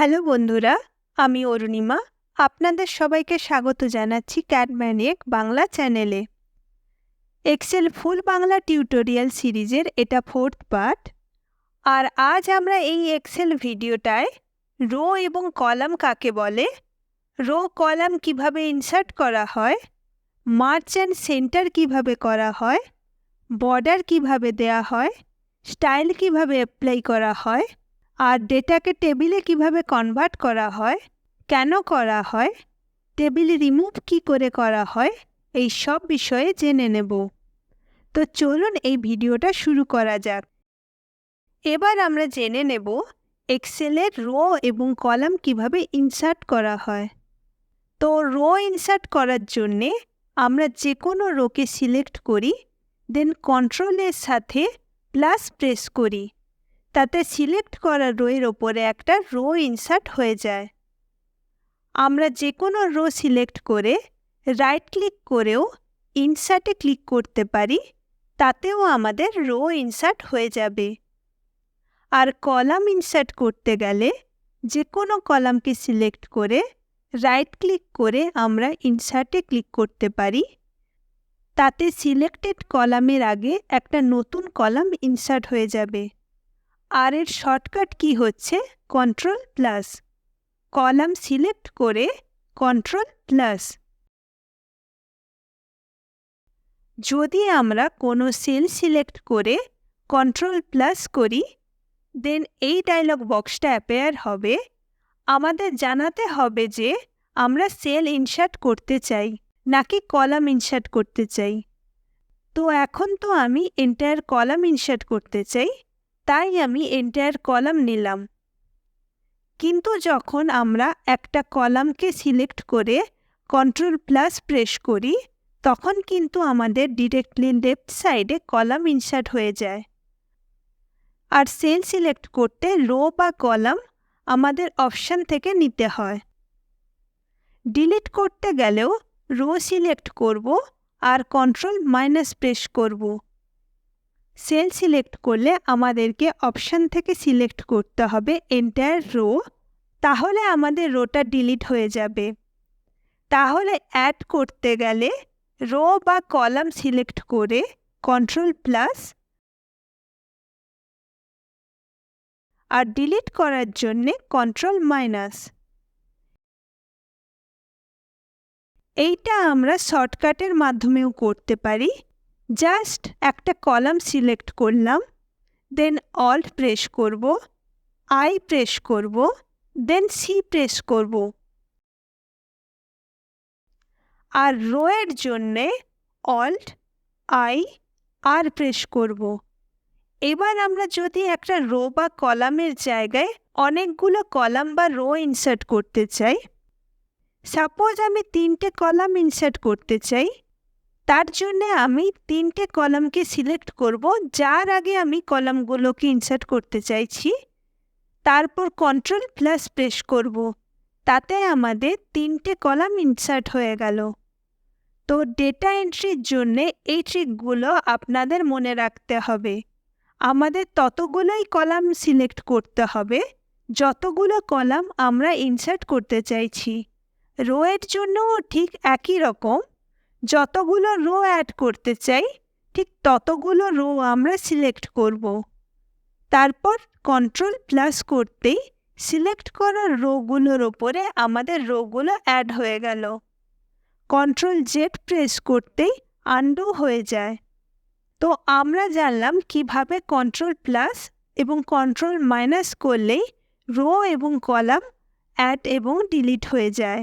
Hello বন্ধুরা, আমি অরুণিমা, আপনাদের সবাইকে স্বাগত জানাচ্ছি ক্যাটম্যানিয়েক বাংলা চ্যানেলে। এক্সেল ফুল বাংলা টিউটোরিয়াল সিরিজের এটা ফোর্থ পার্ট। আর আজ আমরা এই এক্সেল ভিডিওটায় রো এবং কলাম কাকে বলে, রো কলাম কীভাবে ইনসার্ট করা হয়, মার্চ অ্যান্ড সেন্টার কীভাবে করা হয়, বর্ডার কীভাবে দেয়া হয়, স্টাইল কীভাবে অ্যাপ্লাই করা হয় আর ডেটাকে টেবিলে কীভাবে কনভার্ট করা হয়, কেন করা হয়, টেবিল রিমুভ কি করে করা হয়, এই সব বিষয়ে জেনে নেব। তো চলুন এই ভিডিওটা শুরু করা যাক। এবার আমরা জেনে নেব এক্সেলের রো এবং কলাম কীভাবে ইনসার্ট করা হয়। তো রো ইনসার্ট করার জন্যে আমরা যে কোনো রোকে সিলেক্ট করি দেন কন্ট্রোলের সাথে প্লাস প্রেস করি। তাতে সিলেক্ট করা রোয়ের ওপরে একটা রো ইনসার্ট হয়ে যায়। আমরা যে কোনো রো সিলেক্ট করে রাইট ক্লিক করেও ইনসার্টে ক্লিক করতে পারি, তাতেও আমাদের রো ইনসার্ট হয়ে যাবে। আর কলাম ইনসার্ট করতে গেলে যে কোনো কলামকে সিলেক্ট করে রাইট ক্লিক করে আমরা ইনসার্টে ক্লিক করতে পারি। তাতে সিলেক্টেড কলামের আগে একটা নতুন কলাম ইনসার্ট হয়ে যাবে। আর এর শর্টকাট কি হচ্ছে? Control plus. কলাম সিলেক্ট করে কন্ট্রোল প্লাস। যদি আমরা কোনো সেল সিলেক্ট করে কন্ট্রোল প্লাস করি, দেন এই ডায়লগ বক্সটা অ্যাপেয়ার হবে। আমাদের জানাতে হবে যে আমরা সেল ইনসার্ট করতে চাই, নাকি কলাম ইনসার্ট করতে চাই। তো এখন তো আমি এন্টায়ার কলাম ইনসার্ট করতে চাই। তাই আমি এন্টায়ার কলাম নিলাম। কিন্তু যখন আমরা একটা কলামকে সিলেক্ট করে কন্ট্রোল প্লাস প্রেস করি, তখন কিন্তু আমাদের ডিরেক্টলি লেফট সাইডে কলাম ইনসার্ট হয়ে যায়। আর সেল সিলেক্ট করতে রো বা কলাম আমাদের অপশান থেকে নিতে হয়। ডিলিট করতে গেলেও রো সিলেক্ট করব আর কন্ট্রোল মাইনাস প্রেস করব। সেল সিলেক্ট করলে আমাদেরকে অপশান থেকে সিলেক্ট করতে হবে এন্টায়ার রো তাহলে আমাদের রোটা ডিলিট হয়ে যাবে। তাহলে অ্যাড করতে গেলে রো বা কলাম সিলেক্ট করে কন্ট্রোল প্লাস আর ডিলিট করার জন্যে কন্ট্রোল মাইনাস এইটা আমরা শর্টকাটের মাধ্যমেও করতে পারি। জাস্ট একটা কলাম সিলেক্ট করলাম, দেন অল্ট প্রেস করব, আই প্রেস করব, দেন সি প্রেস করব। আর রোয়ের জন্যে অল্ট, আই, আর প্রেস করব। এবার আমরা যদি একটা রো বা কলামের জায়গায় অনেকগুলো কলাম বা রো ইনসার্ট করতে চাই, সাপোজ আমি তিনটে কলাম ইনসার্ট করতে চাই তার জন্যে আমি তিনটে কলামকে সিলেক্ট করব। যার আগে আমি কলামগুলোকে ইনসার্ট করতে চাইছি। তারপর কন্ট্রোল প্লাস প্রেস করব। তাতে আমাদের তিনটে কলাম ইনসার্ট হয়ে গেল। তো ডেটা এন্ট্রির জন্যে এই ট্রিকগুলো আপনাদের মনে রাখতে হবে। আমাদের ততগুলোই কলাম সিলেক্ট করতে হবে। যতগুলো কলাম আমরা ইনসার্ট করতে চাইছি। রোয়ের জন্যও ঠিক একই রকম। যতগুলো রো অ্যাড করতে চাই, ঠিক ততগুলো রো আমরা সিলেক্ট করব। তারপর কন্ট্রোল প্লাস করতেই সিলেক্ট করা রোগুলোর ওপরে আমাদের রোগুলো অ্যাড হয়ে গেল। কন্ট্রোল জেড প্রেস করতেই আন্ডু হয়ে যায়। তো আমরা জানলাম কীভাবে কন্ট্রোল প্লাস এবং কন্ট্রোল মাইনাস করলেই রো এবং কলাম অ্যাড এবং ডিলিট হয়ে যায়।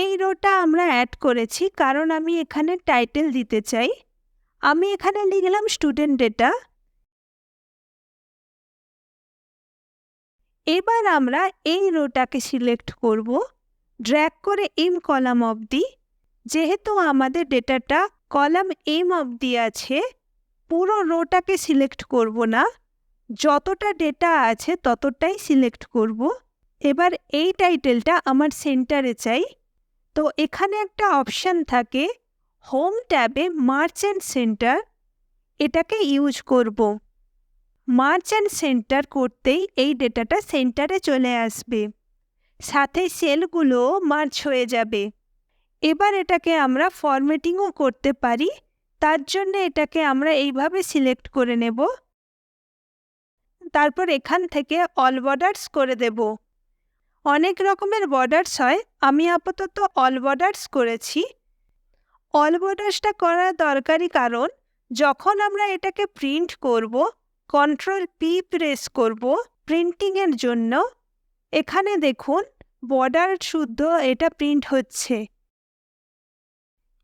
এই রোটা আমরা অ্যাড করেছি কারণ আমি এখানে টাইটেল দিতে চাই। আমি এখানে লিখলাম স্টুডেন্ট ডেটা এবার আমরা এই রোটাকে সিলেক্ট করব। ড্র্যাগ করে এম কলাম অবধি। যেহেতু আমাদের ডেটাটা কলাম এম অবধি আছে, পুরো রোটাকে সিলেক্ট করব না। যতটা ডেটা আছে ততটাই সিলেক্ট করব। এবার এই টাইটেলটা আমার সেন্টারে চাই। তো এখানে একটা অপশান থাকে হোম ট্যাবে মার্চেন্ট সেন্টার এটাকে ইউজ করব। মার্চ অ্যান্ড সেন্টার করতেই এই ডেটাটা সেন্টারে চলে আসবে। সাথে সেলগুলোও মার্চ হয়ে যাবে। এবার এটাকে আমরা ফরম্যাটিংও করতে পারি, তার জন্য এটাকে আমরা এইভাবে সিলেক্ট করে নেব। তারপর এখান থেকে অল বর্ডার্স করে দেব। অনেক রকমের বর্ডার্স হয়। আমি আপাতত অল বর্ডার্স করেছি। অল বর্ডার্সটা করার দরকারি কারণ, যখন আমরা এটাকে প্রিন্ট করব কন্ট্রোল পি প্রেস করব প্রিন্টিংয়ের জন্য, এখানে দেখুন বর্ডার শুদ্ধ এটা প্রিন্ট হচ্ছে।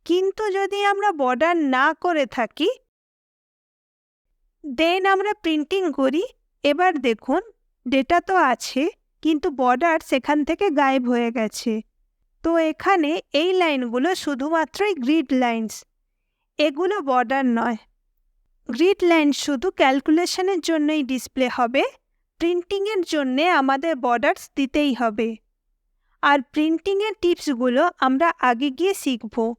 কিন্তু যদি আমরা বর্ডার না করে থাকি দেন আমরা প্রিন্টিং করি। এবার দেখুন ডেটা তো আছে। কিন্তু বর্ডার সেখান থেকে গায়েব হয়ে গেছে। তো এখানে এই লাইনগুলো শুধুমাত্রই গ্রিড লাইন্স। এগুলো বর্ডার নয়। গ্রিড লাইন শুধু ক্যালকুলেশনের জন্যই ডিসপ্লে হবে, প্রিন্টিংয়ের জন্যে আমাদের বর্ডার্স দিতেই হবে। আর প্রিন্টিংয়ের টিপসগুলো আমরা আগে গিয়ে শিখব।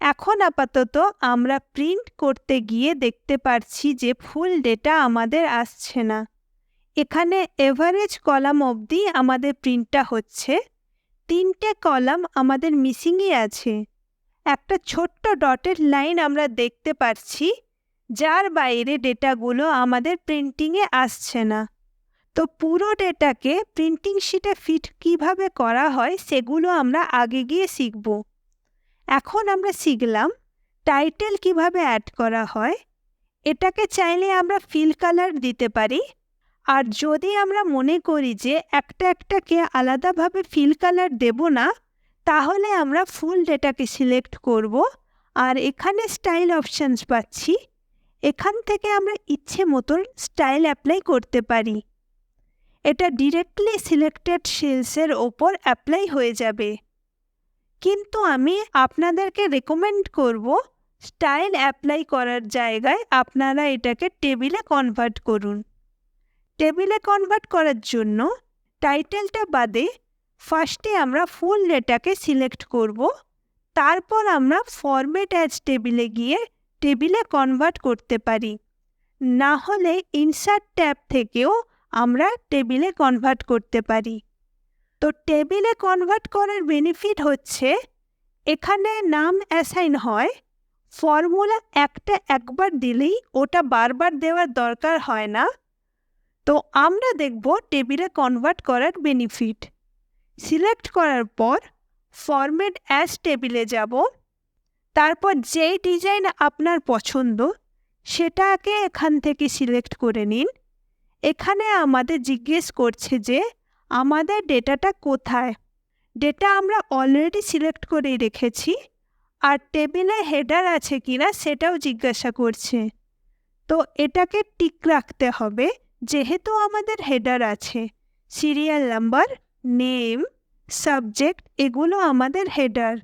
এখন আপাতত আমরা প্রিন্ট করতে গিয়ে দেখতে পারছি যে ফুল ডেটা আমাদের আসছে না। এখানে এভারেজ কলাম অবধি আমাদের প্রিন্টটা হচ্ছে। তিনটে কলাম আমাদের মিসিংই আছে। একটা ছোট্ট ডটের লাইন আমরা দেখতে পাচ্ছি যার বাইরে ডেটাগুলো আমাদের প্রিন্টিংয়ে আসছে না। তো পুরো ডেটাকে প্রিন্টিং শিটে ফিট কীভাবে করা হয় সেগুলো আমরা আগে গিয়ে শিখব। এখন আমরা শিখলাম টাইটেল কীভাবে অ্যাড করা হয়। এটাকে চাইলে আমরা ফিল কালার দিতে পারি। আর যদি আমরা মনে করি যে একটা একটাকে আলাদাভাবে ফিল কালার দেব না, তাহলে আমরা ফুল ডেটাকে সিলেক্ট করব। আর এখানে স্টাইল অপশানস পাচ্ছি। এখান থেকে আমরা ইচ্ছে মতন স্টাইল অ্যাপ্লাই করতে পারি। এটা ডিরেক্টলি সিলেক্টেড সেলসের ওপর অ্যাপ্লাই হয়ে যাবে। কিন্তু আমি আপনাদেরকে রেকমেন্ড করব স্টাইল অ্যাপ্লাই করার জায়গায় আপনারা এটাকে টেবিলে কনভার্ট করুন। টেবিলে কনভার্ট করার জন্য টাইটেলটা বাদে ফার্স্টে আমরা ফুল ডেটাকে সিলেক্ট করব। তারপর আমরা ফরম্যাট অ্যাজ টেবিলে গিয়ে টেবিলে কনভার্ট করতে পারি। না হলে ইনসার্ট ট্যাব থেকেও আমরা টেবিলে কনভার্ট করতে পারি। তো টেবিলে কনভার্ট করার বেনিফিট হচ্ছে এখানে নাম অ্যাসাইন হয় ফর্মুলা একটা একবার দিলেই ওটা বারবার দেওয়ার দরকার হয় না। তো আমরা দেখব টেবিলে কনভার্ট করার বেনিফিট সিলেক্ট করার পর ফরম্যাট অ্যাজ টেবিলে যাব। তারপর যেই ডিজাইন আপনার পছন্দ, সেটাকে এখান থেকে সিলেক্ট করে নিন। এখানে আমাদের জিজ্ঞেস করছে যে আমাদের ডেটাটা কোথায়? ডেটা আমরা অলরেডি সিলেক্ট করে রেখেছি, আর টেবিলে হেডার আছে কিনা সেটাও জিজ্ঞাসা করছে। তো এটাকে টিক রাখতে হবে। যেহেতু আমাদের হেডার আছে সিরিয়াল নাম্বার নেম সাবজেক্ট এগুলো আমাদের হেডার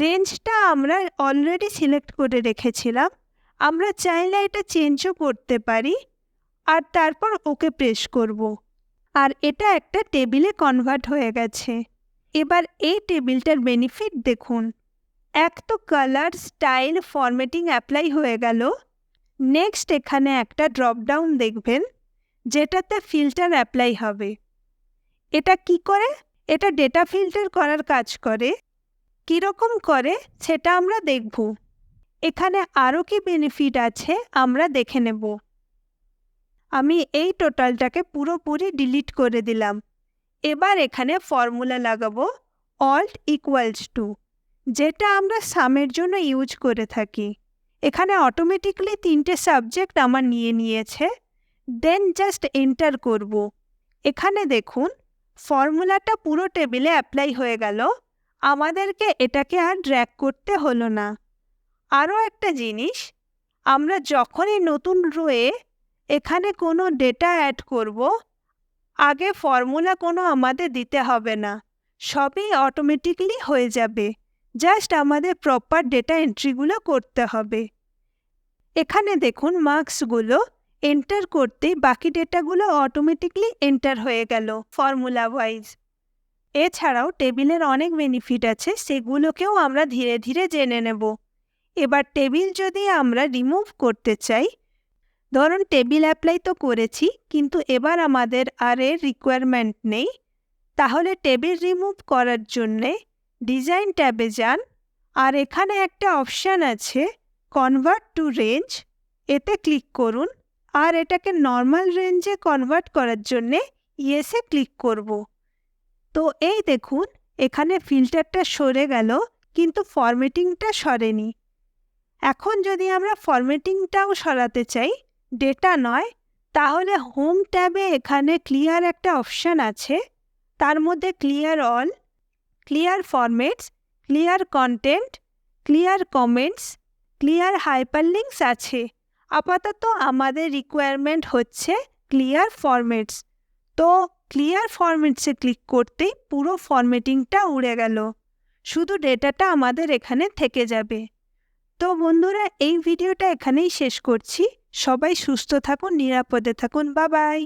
রেঞ্জটা আমরা অলরেডি সিলেক্ট করে রেখেছিলাম, আমরা চাইলে এটা চেঞ্জও করতে পারি, আর তারপর ওকে প্রেস করব। আর এটা একটা টেবিলে কনভার্ট হয়ে গেছে। এবার এই টেবিলটার বেনিফিট দেখুন। এক তো কালার স্টাইল ফরম্যাটিং অ্যাপ্লাই হয়ে গেল। নেক্সট এখানে একটা ড্রপডাউন দেখবেন। যেটাতে ফিল্টার অ্যাপ্লাই হবে। এটা কি করে? এটা ডেটা ফিল্টার করার কাজ করে। কীরকম করে? সেটা আমরা দেখব। এখানে আরও কি বেনিফিট আছে আমরা দেখে নেব। আমি এই টোটালটাকে পুরোপুরি ডিলিট করে দিলাম। এবার এখানে ফর্মুলা লাগাবো অল্ট ইকুয়ালস টু যেটা আমরা সামের জন্য ইউজ করে থাকি। এখানে অটোমেটিকলি তিনটে সাবজেক্ট আমার নিয়ে নিয়েছে। দেন জাস্ট এন্টার করব। এখানে দেখুন ফর্মুলাটা পুরো টেবিলে অ্যাপ্লাই হয়ে গেল। আমাদেরকে এটাকে আর ড্র্যাক করতে হলো না। আরও একটা জিনিস, আমরা যখনই নতুন রোয়ে এখানে কোনো ডেটা অ্যাড করব, আগে ফর্মুলা কোনো আমাদের দিতে হবে না। সবই অটোমেটিকলি হয়ে যাবে। জাস্ট আমাদের প্রপার ডেটা এন্ট্রিগুলো করতে হবে। এখানে দেখুন মার্কসগুলো এন্টার করতে বাকি ডেটাগুলো অটোমেটিকলি এন্টার হয়ে গেল ফর্মুলা ওয়াইজ এছাড়াও টেবিলের অনেক বেনিফিট আছে, সেগুলোকেও আমরা ধীরে ধীরে জেনে নেব। এবার টেবিল যদি আমরা রিমুভ করতে চাই, ধরুন টেবিল অ্যাপ্লাই তো করেছি, কিন্তু এবার আমাদের আর এর রিকোয়ারমেন্ট নেই, তাহলে টেবিল রিমুভ করার জন্যে ডিজাইন ট্যাবে যান, আর এখানে একটা অপশান আছে কনভার্ট টু রেঞ্জ এতে ক্লিক করুন। আর এটাকে নর্মাল রেঞ্জে কনভার্ট করার জন্যে ইয়েসে ক্লিক করব। তো এই দেখুন, এখানে ফিল্টারটা সরে গেল, কিন্তু ফরম্যাটিংটা সরেনি। এখন যদি আমরা ফরম্যাটিংটাও সরাতে চাই ডেটা নয়, তাহলে হোম ট্যাবে এখানে ক্লিয়ার একটা অপশান আছে। তার মধ্যে clear all clear formats clear content clear comments clear hyperlinks আছে। আপাতত আমাদের রিকোয়ারমেন্ট হচ্ছে ক্লিয়ার ফরম্যাটস তো ক্লিয়ার ফরম্যাটসে ক্লিক করতেই পুরো ফরম্যাটিংটা উড়ে গেল। শুধু ডেটাটা আমাদের এখানে থেকে যাবে। তো বন্ধুরা, এই ভিডিওটা এখানেই শেষ করছি। সবাই সুস্থ থাকুন, নিরাপদে থাকুন। বা বাই